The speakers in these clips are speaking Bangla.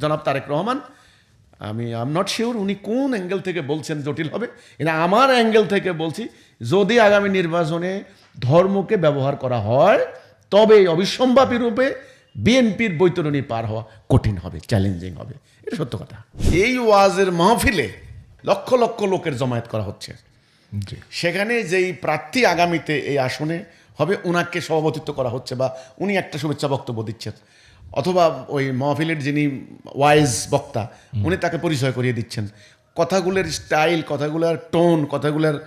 জনাব তারেক রহমান আমি আম নট শিওর উনি কোন অ্যাঙ্গেল থেকে বলছেন জটিল হবে। এটা আমার অ্যাঙ্গেল থেকে বলছি যদি আগামী নির্বাচনে ধর্মকে ব্যবহার করা হয় তবে অবিসম্ভাবী রূপে বিএনপির বৈতরণী পার হওয়া কঠিন হবে চ্যালেঞ্জিং হবে। এটা সত্য কথা। এই ওয়াজের মাহফিলে লক্ষ লক্ষ লোকের জমায়েত করা হচ্ছে। সেখানে যেই প্রার্থী আগামীতে এই আসনে হবে ওনাকে সভাপতিত্ব করা হচ্ছে বা উনি একটা শুভেচ্ছা বক্তব্য দিচ্ছেন। অথবা ওই মহফিলের যিনি ওয়াইজ বক্তা উনি তাকে পরিচয় করিয়ে দিচ্ছেন। কথাগুলোর স্টাইল কথাগুলোর টোন কথাগুলোর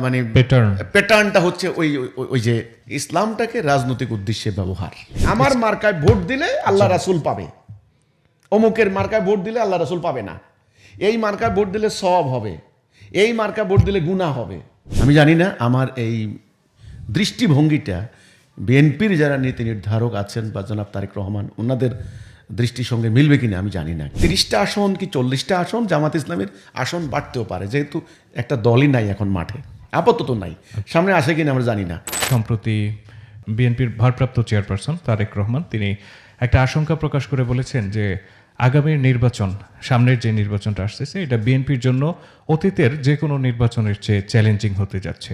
মানে Pattern. প্যাটার্নটা হচ্ছে ওই ওই- যে ইসলামটাকে রাজনৈতিক উদ্দেশ্যে ব্যবহার। আমার মার্কায় ভোট দিলে আল্লাহ রাসুল পাবে। অমুকের মার্কায় ভোট দিলে আল্লাহ রাসূল পাবে না। এই মার্কায় ভোট দিলে সব হবে। এই মার্কায় ভোট দিলে গুনাহ হবে। আমি জানি না আমার এই দৃষ্টিভঙ্গিটা বিএনপির যারা নীতি নির্ধারক আছেন বা জনাব তারেক রহমান, ওনাদের দৃষ্টির সঙ্গে মিলবে কিনা আমি জানি না। তিরিশটা আসন কি চল্লিশটা আসন জামাত ইসলামের আসন বাড়তেও পারে, যেহেতু একটা দলই নাই এখন মাঠে, আপাতত নাই। সামনে আসে কিনা আমরা জানি না। সম্প্রতি বিএনপির ভারপ্রাপ্ত চেয়ারপারসন তারেক রহমান, তিনি একটা আশঙ্কা প্রকাশ করে বলেছেন যে আগামীর নির্বাচন, সামনের যে নির্বাচনটা আসতেছে, এটা বিএনপির জন্য অতীতের যে কোনো নির্বাচনের চেয়ে চ্যালেঞ্জিং হতে যাচ্ছে।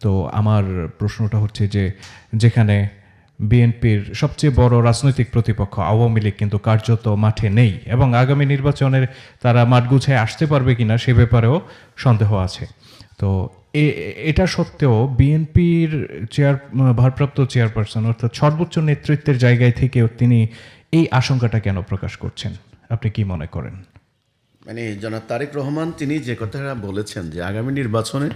তো আমার প্রশ্নটা হচ্ছে যে যেখানে বিএনপির সবচেয়ে বড় রাজনৈতিক প্রতিপক্ষ আওয়ামী লীগ কিন্তু কার্যত মাঠে নেই এবং আগামী নির্বাচনের তারা মাঠ গুছায় আসতে পারবে কিনা সে ব্যাপারেও সন্দেহ আছে। তো এটা সত্ত্বেও বিএনপির চেয়ার, ভারপ্রাপ্ত চেয়ারপারসন অর্থাৎ সর্বোচ্চ নেতৃত্বের জায়গায় থেকেও তিনি এই আশঙ্কাটা কেন প্রকাশ করছেন? আপনি কি মনে করেন? মানে জনাব তারেক রহমান তিনি যে কথাটা বলেছেন যে আগামী নির্বাচনে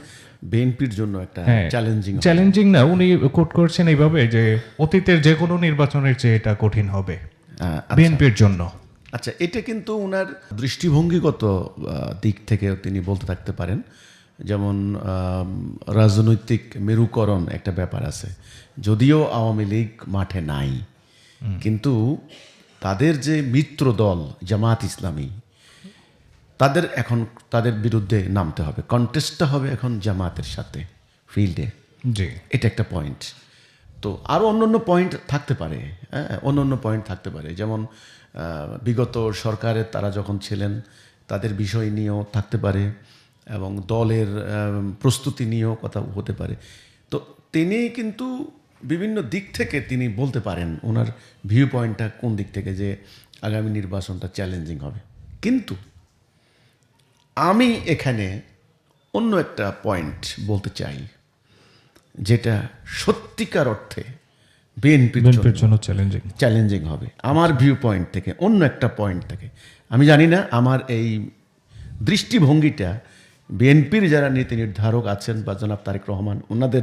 বিএনপির জন্য একটা চ্যালেঞ্জিং চ্যালেঞ্জিং না উনি কোট করছেন এইভাবে যে অতীতের যে কোনো নির্বাচনের চেয়ে এটা কঠিন হবে বিএনপির জন্য। আচ্ছা এটা কিন্তু ওনার দৃষ্টিভঙ্গিগত দিক থেকে তিনি বলতে থাকতে পারেন। যেমন রাজনৈতিক মেরুকরণ একটা ব্যাপার আছে। যদিও আওয়ামী লীগ মাঠে নাই কিন্তু তাদের যে মিত্র দল জামাত ইসলামী তাদের এখন তাদের বিরুদ্ধে নামতে হবে। কন্টেস্টটা হবে এখন জামাতের সাথে ফিল্ডে জি। এটা একটা পয়েন্ট তো আরও অন্য অন্য পয়েন্ট থাকতে পারে হ্যাঁ? অন্য অন্য পয়েন্ট থাকতে পারে। যেমন বিগত সরকারের তারা যখন ছিলেন তাদের বিষয় নিয়েও থাকতে পারে এবং দলের প্রস্তুতি নিয়েও কথা হতে পারে। তো তিনি কিন্তু বিভিন্ন দিক থেকে তিনি বলতে পারেন ওনার ভিউ পয়েন্টটা কোন দিক থেকে যে আগামী নির্বাচনটা চ্যালেঞ্জিং হবে। কিন্তু আমি এখানে অন্য একটা পয়েন্ট বলতে চাই যেটা সত্যিকার অর্থে বিএনপির জন্য চ্যালেঞ্জিং চ্যালেঞ্জিং হবে। আমার ভিউ পয়েন্ট থেকে অন্য একটা পয়েন্ট থেকে। আমি জানি না আমার এই দৃষ্টিভঙ্গিটা বিএনপির যারা নীতি নির্ধারক আছেন বা জনাব তারেক রহমান ওনাদের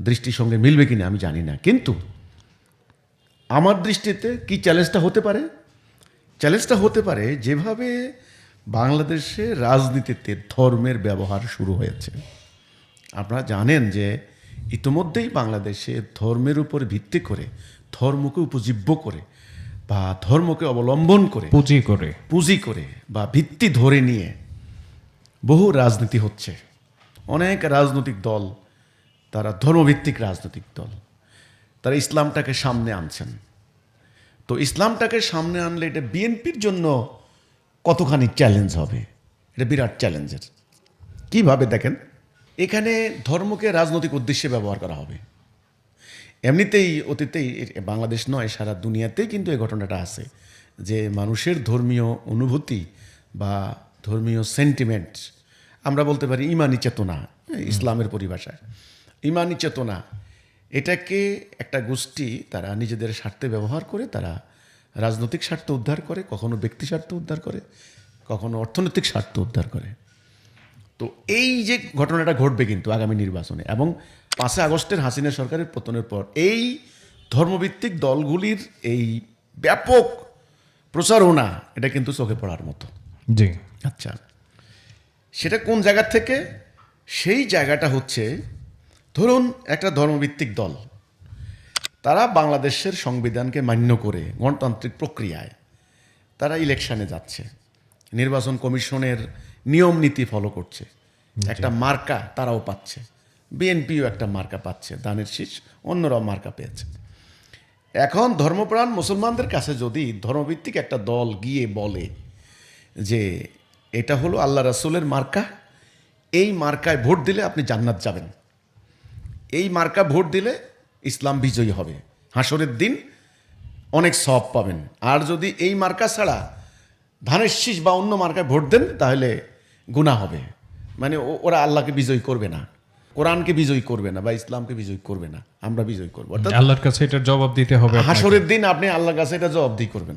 দৃষ্টির সঙ্গে মিলবে কিনা আমি জানি না। কিন্তু আমার দৃষ্টিতে কি চ্যালেঞ্জটা হতে পারে? চ্যালেঞ্জটা হতে পারে যেভাবে বাংলাদেশে রাজনীতিতে ধর্মের ব্যবহার শুরু হয়েছে। আপনারা জানেন যে ইতোমধ্যেই বাংলাদেশে ধর্মের উপর ভিত্তি করে ধর্মকে উপজীব্য করে বা ধর্মকে অবলম্বন করে পুঁজি করে। পুঁজি করে বা ভিত্তি ধরে নিয়ে বহু রাজনীতি হচ্ছে। অনেক রাজনৈতিক দল তারা ধর্মভিত্তিক রাজনৈতিক দল তারা ইসলামটাকে সামনে আনছেন। তো ইসলামটাকে সামনে আনলে এটা বিএনপির জন্য কতখানি চ্যালেঞ্জ হবে? এটা বিরাট চ্যালেঞ্জের কীভাবে দেখেন? এখানে ধর্মকে রাজনৈতিক উদ্দেশ্যে ব্যবহার করা হবে। এমনিতেই অতীতেই বাংলাদেশ নয় সারা দুনিয়াতেই কিন্তু এই ঘটনাটা আছে যে মানুষের ধর্মীয় অনুভূতি বা ধর্মীয় সেন্টিমেন্ট আমরা বলতে পারি ইমানি চেতনা হ্যাঁ, ইসলামের পরিভাষায়। ইমানি চেতনা এটাকে একটা গোষ্ঠী তারা নিজেদের স্বার্থে ব্যবহার করে তারা রাজনৈতিক স্বার্থ উদ্ধার করে কখনো ব্যক্তি স্বার্থ উদ্ধার করে কখনো অর্থনৈতিক স্বার্থ উদ্ধার করে। তো এই যে ঘটনাটা ঘটবে কিন্তু আগামী নির্বাচনে এবং পাঁচই আগস্টের হাসিনা সরকারের পতনের পর এই ধর্মভিত্তিক দলগুলির এই ব্যাপক প্রচারণা এটা কিন্তু চোখে পড়ার মতো। জি। আচ্ছা সেটা কোন জায়গা থেকে? সেই জায়গাটা হচ্ছে ধরুন একটা ধর্মভিত্তিক দল তারা বাংলাদেশের সংবিধানকে মান্য করে গণতান্ত্রিক প্রক্রিয়ায় তারা ইলেকশনে যাচ্ছে নির্বাচন কমিশনের নিয়ম নীতি ফলো করছে। একটা মার্কা তারাও পাচ্ছে। বিএনপিও একটা মার্কা পাচ্ছে দানের শীষ অন্যরাও মার্কা পেয়েছে। এখন ধর্মপ্রাণ মুসলমানদের কাছে যদি ধর্মভিত্তিক একটা দল গিয়ে বলে যে এটা হলো আল্লাহ রাসূলের মার্কা এই মার্কায় ভোট দিলে আপনি জান্নাত যাবেন। এই মার্কা ভোট দিলে ইসলাম বিজয়ী হবে। হাসরের দিন অনেক সব পাবেন। আর যদি এই মার্কা ছাড়া ধানের শীষ বা অন্য মার্কায় ভোট দেন তাহলে গুণা হবে। মানে ওরা আল্লাহকে বিজয়ী করবে না। কোরআনকে বিজয়ী করবে না বা ইসলামকে বিজয়ী করবে না। আমরা বিজয়ী করব। অর্থাৎ আল্লাহর কাছে এটার জবাব দিতে হবে। হাসরের দিন আপনি আল্লাহর কাছে এটা জবাবদি করবেন।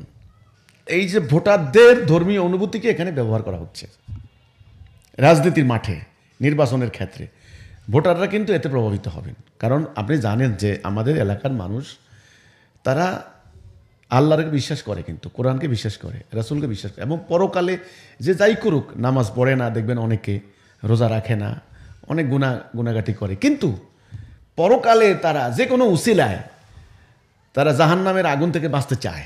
এই যে ভোটারদের ধর্মীয় অনুভূতিকে এখানে ব্যবহার করা হচ্ছে। রাজনীতির মাঠে নির্বাচনের ক্ষেত্রে। ভোটাররা কিন্তু এতে প্রভাবিত হবেন। কারণ আপনি জানেন যে আমাদের এলাকার মানুষ তারা আল্লাহকে বিশ্বাস করে কিন্তু কোরআনকে বিশ্বাস করে রাসুলকে বিশ্বাস করে। এবং পরকালে যে যাই করুক নামাজ পড়ে না দেখবেন অনেকে রোজা রাখে না অনেক গুণা গুণাগাটি করে। কিন্তু পরকালে তারা যে কোনো উসিলায় তারা জাহান্নামের আগুন থেকে বাঁচতে চায়।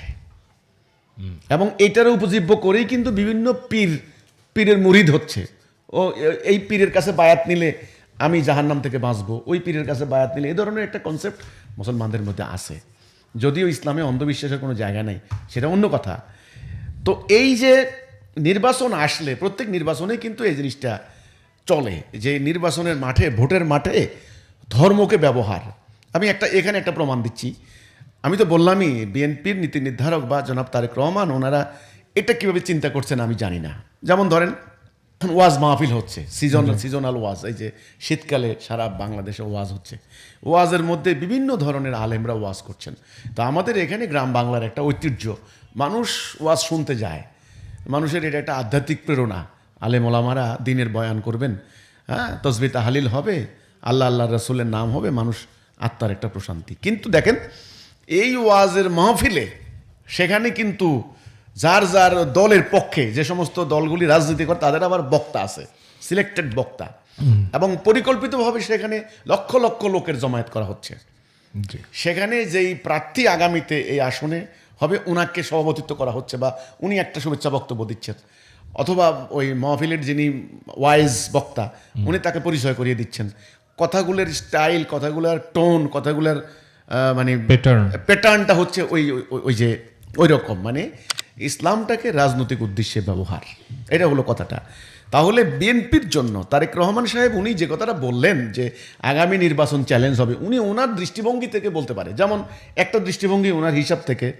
এবং এটারও উপজীব্য করেই কিন্তু বিভিন্ন পীর পীরের মুরিদ হচ্ছে। ও এই পীরের কাছে বায়াত নিলে আমি জাহান্নাম থেকে বাঁচবো। ওই পীরের কাছে বায়াত নিলে এই ধরনের একটা কনসেপ্ট মুসলমানদের মধ্যে আছে। যদিও ইসলামে অন্ধবিশ্বাসের কোনো জায়গা নেই, সেটা অন্য কথা। তো এই যে নির্বাচন আসলে, প্রত্যেক নির্বাচনে কিন্তু এই জিনিসটা চলে, যে নির্বাচনের মাঠে, ভোটের মাঠে ধর্মকে ব্যবহার। আমি একটা, এখানে একটা প্রমাণ দিচ্ছি। আমি তো বললামই, বিএনপির নীতি নির্ধারক বা জনাব তারেক রহমান, ওনারা এটা কীভাবে চিন্তা করছেন আমি জানি না। যেমন ধরেন ওয়াজ মাহফিল হচ্ছে সিজনাল সিজনাল ওয়াজ এই যে শীতকালে সারা বাংলাদেশে ওয়াজ হচ্ছে। ওয়াজের মধ্যে বিভিন্ন ধরনের আলেমরা ওয়াজ করছেন। তো আমাদের এখানে গ্রাম বাংলার একটা ঐতিহ্য মানুষ ওয়াজ শুনতে যায়। মানুষের এটা একটা আধ্যাত্মিক প্রেরণা। আলেম ওলামারা দিনের বয়ান করবেন হ্যাঁ তসবি তাহালিল হবে আল্লাহ আল্লাহ রসুলের নাম হবে মানুষ আত্মার একটা প্রশান্তি। কিন্তু দেখেন এই ওয়াজের মাহফিলে সেখানে কিন্তু যার যার দলের পক্ষে যে সমস্ত দলগুলি রাজনীতি করে তাদের আবার বক্তা আছে সিলেক্টেড বক্তা। এবং পরিকল্পিতভাবে সেখানে লক্ষ লক্ষ লোকের জমায়েত করা হচ্ছে। সেখানে যেই প্রার্থী আগামীতে এই আসনে হবে উনাকে সভাপতিত্ব করা হচ্ছে বা উনি একটা শুভেচ্ছা বক্তব্য দিচ্ছেন। অথবা ওই মহফিলের যিনি ওয়াইজ বক্তা উনি তাকে পরিচয় করিয়ে দিচ্ছেন। কথাগুলোর স্টাইল কথাগুলোর টোন কথাগুলোর মানে. প্যাটার্নটা হচ্ছে ওই- ওই যে ওই রকম মানে ইসলামটাকে রাজনৈতিক উদ্দেশ্যে ব্যবহার। এটা হলো কথাটা। তাহলে বিএনপির জন্য তারেক রহমান সাহেব উনি যে কথাটা বললেন যে আগামী নির্বাচন চ্যালেঞ্জ হবে উনি ওনার দৃষ্টিভঙ্গি থেকে বলতে পারে। যেমন একটা দৃষ্টিভঙ্গি ওনার হিসাব থেকে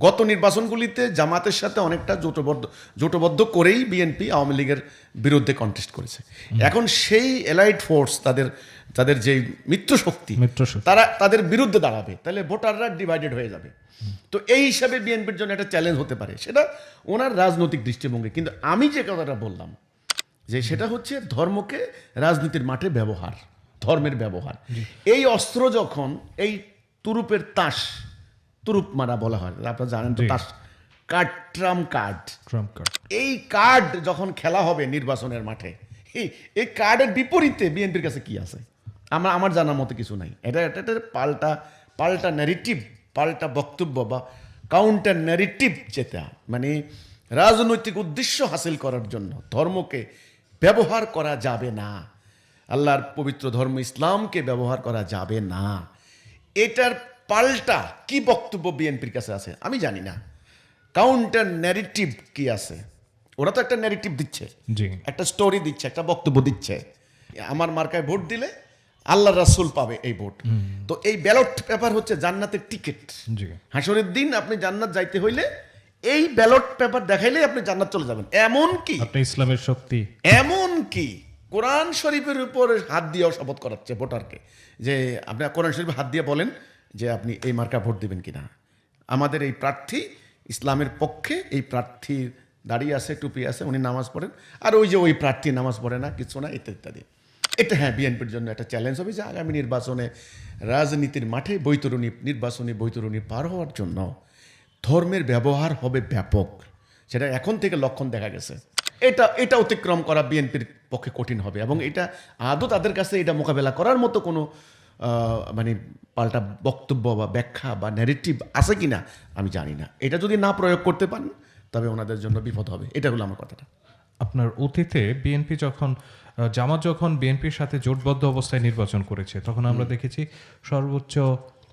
গত নির্বাচনগুলিতে জামাতের সাথে অনেকটা জোটবদ্ধ জোটবদ্ধ করেই বিএনপি আওয়ামী লীগের বিরুদ্ধে কন্টেস্ট করেছে। এখন সেই এলাইট ফোর্স তাদের তাদের যে মিত্র শক্তি। তারা তাদের বিরুদ্ধে দাঁড়াবে। তাহলে ভোটাররা ডিভাইডেড হয়ে যাবে। তো এই হিসাবে বিএনপির জন্য একটা চ্যালেঞ্জ হতে পারে। সেটা ওনার রাজনৈতিক দৃষ্টিভঙ্গি। কিন্তু আমি যে কথাটা বললাম যে সেটা হচ্ছে ধর্মকে রাজনীতির মাঠে ব্যবহার ধর্মের ব্যবহার। এই অস্ত্র যখন এই তুরুপের তাস তুরুপ মারা বলা হয় আপনারা জানেন তো তাস card trump card. Trump card. এই কার্ড যখন খেলা হবে নির্বাচনের মাঠে এই কার্ডের বিপরীতে বিএনপির কাছে কি আছে? আমার আমার জানার মতো কিছু নাই। এটা এটা একটা পাল্টা পাল্টা ন্যারেটিভ পাল্টা বক্তব্য বা কাউন্টার ন্যারেটিভ যেটা মানে রাজনৈতিক উদ্দেশ্য হাসিল করার জন্য ধর্মকে ব্যবহার করা যাবে না। আল্লাহর পবিত্র ধর্ম ইসলামকে ব্যবহার করা যাবে না। এটার পাল্টা কি বক্তব্য বিএনপির কাছে আছে আমি জানি না। কাউন্টার ন্যারেটিভ কি আছে? ওরা তো একটা ন্যারেটিভ দিচ্ছে। একটা স্টোরি দিচ্ছে একটা বক্তব্য দিচ্ছে। আমার মার্কায় ভোট দিলে আল্লাহ রাসুল পাবে এই ভোট। তো এই ব্যালট পেপার হচ্ছে জান্নাতের টিকিট। হাসরের দিন আপনি জান্নাত যাইতে হইলে এই ব্যালট পেপার দেখাইলে আপনি জান্নাত চলে যাবেন। এমন কি? আপনি ইসলামের শক্তি। এমন কি? কোরআন শরীফের উপর হাত দিয়েও শপথ করাচ্ছে ভোটারকে যে আপনি কোরআন শরীফ হাত দিয়ে বলেন যে আপনি এই মার্কা ভোট দিবেন কিনা। আমাদের এই প্রার্থী ইসলামের পক্ষে এই প্রার্থীর দাঁড়িয়ে আছে টুপি আছে উনি নামাজ পড়েন। আর ওই যে ওই প্রার্থী নামাজ পড়ে না কিছু না ইত্যাদি ইত্যাদি। এটা হ্যাঁ বিএনপির জন্য একটা চ্যালেঞ্জ হবে যে আগামী নির্বাচনে রাজনীতির মাঠে বৈতরণী, নির্বাচনী বৈতরণী পার হওয়ার জন্য ধর্মের ব্যবহার হবে ব্যাপক। সেটা এখন থেকে লক্ষণ দেখা গেছে। এটা এটা অতিক্রম করা বিএনপির পক্ষে কঠিন হবে এবং এটা আদৌ তাদের কাছে এটা মোকাবেলা করার মতো কোনো মানে পাল্টা বক্তব্য বা ব্যাখ্যা বা ন্যারেটিভ আছে কি না আমি জানি না। এটা যদি না প্রয়োগ করতে পারেন, তবে ওনাদের জন্য বিপদ হবে। এটা হলো আমার কথাটা। আপনার অতীতে বিএনপি যখন জামাত যখন বিএনপির সাথে জোটবদ্ধ অবস্থায় নির্বাচন করেছে তখন আমরা দেখেছি সর্বোচ্চ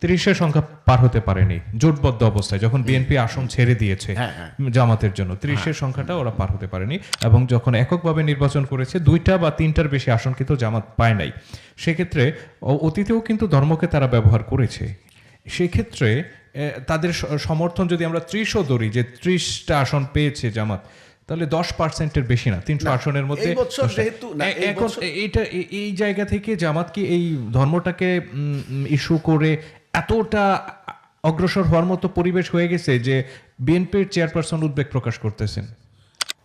তিরিশের সংখ্যা পার হতে পারেনি জোটবদ্ধ অবস্থায় যখন বিএনপি আসন ছেড়ে দিয়েছে হ্যাঁ, হ্যাঁ। জামাতের জন্য। তিরিশের সংখ্যাটা ওরা পার হতে পারেনি এবং যখন এককভাবে নির্বাচন করেছে দুইটা বা তিনটার বেশি আসন কিন্তু জামাত পায় নাই। সেক্ষেত্রে অতীতেও কিন্তু ধর্মকে তারা ব্যবহার করেছে। সেক্ষেত্রে তাদের সমর্থন যদি আমরা ত্রিশও ধরি যে ত্রিশটা আসন পেয়েছে জামাত তাহলে দশ পার্সেন্টের বেশি না তিনশো আসনের মধ্যে এই বছর 10 যেহেতু না, এ- এই এখন এটা এইটা এই জায়গা থেকে জামাত কি এই ধর্মটাকে ইস্যু করে এতটা অগ্রসর হওয়ার মতো পরিবেশ হয়ে গেছে যে বিএনপির চেয়ারপারসন উদ্বেগ প্রকাশ করতেছেন।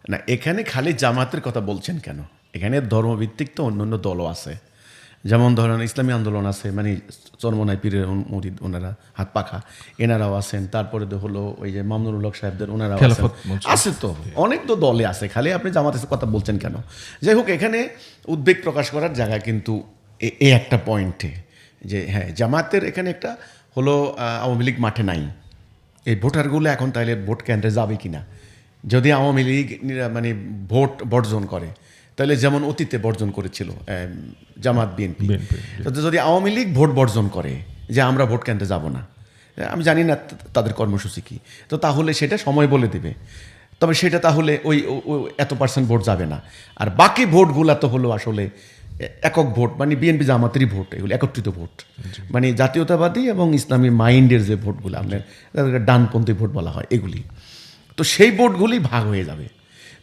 না এখানে খালি জামাতের কথা বলছেন কেন? এখানে ধর্মভিত্তিক তো অন্যান্য দলও আছে। যেমন ধরেন ইসলামী আন্দোলন আছে মানে চরমনাই পীরের মুরিদ ওনারা হাত পাখা এনারাও আছেন তারপরে তো হলো ওই যে মামনুল হক সাহেবদের ওনারাও। আছে তো অনেক তো দলে আছে খালি আপনি জামাতের কথা বলছেন কেন? যাই হোক এখানে উদ্বেগ প্রকাশ করার জায়গা কিন্তু এ- একটা পয়েন্টে যে হ্যাঁ জামাতের এখানে একটা হলো আওয়ামী লীগ মাঠে নাই। এই ভোটারগুলো এখন তাহলে ভোট কেন্দ্রে যাবে কিনা? যদি আওয়ামী লীগ মানে ভোট বর্জন করে তাহলে যেমন অতীতে বর্জন করেছিল জামাত বিএনপি। যদি আওয়ামী লীগ ভোট বর্জন করে যে আমরা ভোট কেন্দ্রে যাব না আমি জানি না তাদের কর্মসূচি কী। তো তাহলে সেটা সময় বলে দেবে। তবে সেটা তাহলে ওই এত পার্সেন্ট ভোট যাবে না। আর বাকি ভোটগুলো তো হলো আসলে একক ভোট মানে বিএনপি জামাতেরই ভোট এগুলো একত্রিত ভোট। মানে জাতীয়তাবাদী এবং ইসলামী মাইন্ডের যে ভোটগুলো আপনার তাদেরকে ডানপন্থী ভোট বলা হয় এগুলি। তো সেই ভোটগুলি ভাগ হয়ে যাবে।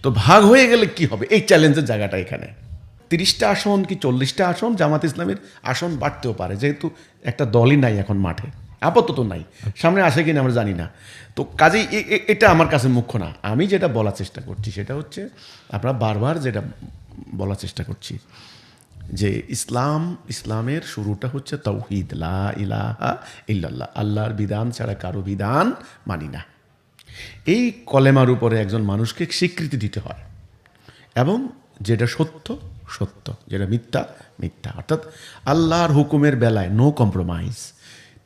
তো ভাগ হয়ে গেলে কি হবে? এই চ্যালেঞ্জের জায়গাটা এখানে। তিরিশটা আসন কি চল্লিশটা আসন? জামাত ইসলামের আসন বাড়তেও পারে যেহেতু একটা দলই নাই এখন মাঠে। আপাতত নাই। সামনে আসে কিনা আমরা জানি না। তো কাজেই এটা আমার কাছে মুখ্য না। আমি যেটা বলার চেষ্টা করছি সেটা হচ্ছে আমরা বারবার যেটা বলার চেষ্টা করছি যে ইসলাম ইসলামের শুরুটা হচ্ছে তৌহিদ লা ইলাহা ইল্লাল্লাহ। আল্লাহর বিধান ছাড়া কারও বিধান মানি না। এই কলেমার উপরে একজন মানুষকে স্বীকৃতি দিতে হয়। এবং যেটা সত্য সত্য। যেটা মিথ্যা মিথ্যা। অর্থাৎ আল্লাহর হুকুমের বেলায় নো কম্প্রোমাইজ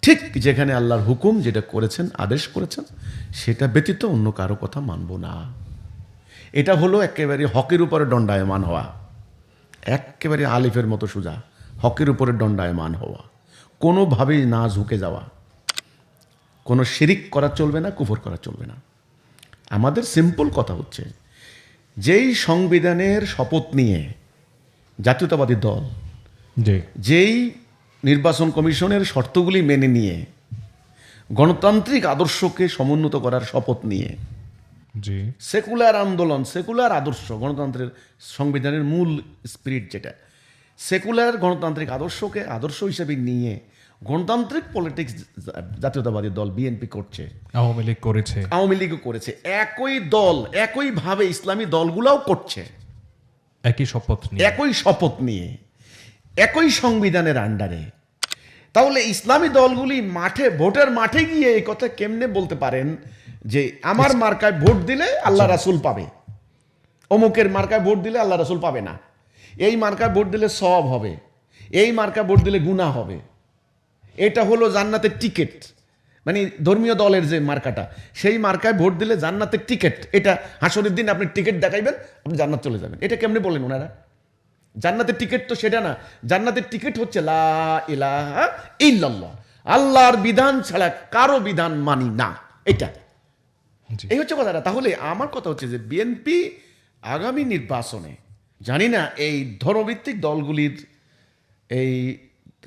ঠিক যেখানে আল্লাহর হুকুম যেটা করেছেন, আদেশ করেছেন, সেটা ব্যতীত অন্য কারও কথা মানব না। এটা হলো একেবারে হকের উপরে দণ্ডায়মান হওয়া। একেবারে আলিফের মতো সোজা। হকের উপরে দণ্ডায়মান হওয়া। কোনোভাবেই না ঝুঁকে যাওয়া। কোনো শিরিক করা চলবে না কুফর করা চলবে না। আমাদের সিম্পল কথা হচ্ছে যেই সংবিধানের শপথ নিয়ে জাতীয়তাবাদী দল যেই নির্বাচন কমিশনের শর্তগুলি মেনে নিয়ে গণতান্ত্রিক আদর্শকে সমুন্নত করার শপথ নিয়ে সেকুলার আন্দোলন সেকুলার আদর্শ গণতন্ত্রের সংবিধানের মূল স্পিরিট যেটা সেকুলার গণতান্ত্রিক আদর্শকে আদর্শ হিসেবে নিয়ে গণতান্ত্রিক পলিটিক্স জাতীয়তাবাদী দল বিএনপি করছে। আওয়ামী লীগ করেছে। আওয়ামী লীগও করেছে। একই দল একইভাবে ইসলামী দলগুলাও করছে। একই শপথ নিয়ে। একই শপথ নিয়ে। একই সংবিধানের আন্ডারে। তাহলে ইসলামী দলগুলি মাঠে ভোটের মাঠে গিয়ে এই কথা কেমনে বলতে পারেন যে আমার মার্কায় ভোট দিলে আল্লাহ রাসুল পাবে? অমুকের মার্কায় ভোট দিলে আল্লাহ রাসুল পাবে না। এই মার্কায় ভোট দিলে সব হবে। এই মার্কায় ভোট দিলে গুনাহ হবে। এটা হলো জান্নাতের টিকিট মানে ধর্মীয় দলের যে মার্কাটা সেই মার্কায় ভোট দিলে জান্নাতের টিকিট এটা হাসরের দিন আপনি টিকিট দেখাইবেন আপনি জান্নাত চলে যাবেন। এটা কেমনে বলেন ওনারা? জান্নাতের টিকিট তো সেটা না জান্নাতের টিকিট হচ্ছে লা ইলাহা ইল্লাল্লাহ। আল্লাহর বিধান ছাড়া কারও বিধান মানি না এটা। এই হচ্ছে কথাটা। তাহলে আমার কথা হচ্ছে যে বিএনপি আগামী নির্বাচনে জানি না এই ধর্মভিত্তিক দলগুলির এই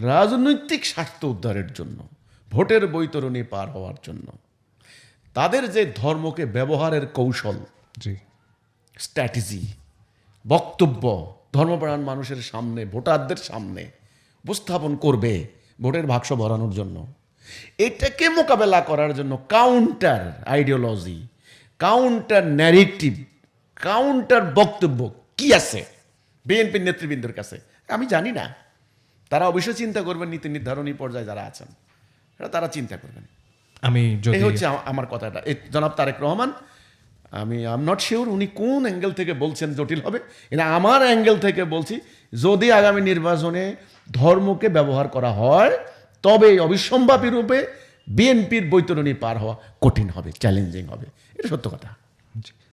রাজনৈতিক স্বার্থ উদ্ধারের জন্য ভোটের বৈতরণী পার হওয়ার জন্য। তাদের যে ধর্মকে ব্যবহারের কৌশল জি। স্ট্র্যাটেজি বক্তব্য ধর্মপ্রাণ মানুষের সামনে ভোটারদের সামনে উপস্থাপন করবে ভোটের বাক্স ভরানোর জন্য। এটাকে মোকাবেলা করার জন্য counter ideology counter narrative counter বক্তব্য কি আছে? বিএনপির নেতৃবৃন্দের কাছে। আমি জানি না। তারা অবশ্যই চিন্তা করবেন নীতি নির্ধারণী পর্যায়ে যারা আছেন। সেটা তারা চিন্তা করবেন। আমি এই হচ্ছে আমার কথাটা। এই জনাব তারেক রহমান আমি আম নট শিওর উনি কোন অ্যাঙ্গেল থেকে বলছেন জটিল হবে। এটা আমার অ্যাঙ্গেল থেকে বলছি যদি আগামী নির্বাচনে ধর্মকে ব্যবহার করা হয় তবে অবিসম্ভাবী রূপে বিএনপির বৈতরণী পার হওয়া কঠিন হবে চ্যালেঞ্জিং হবে। এটা সত্য কথা।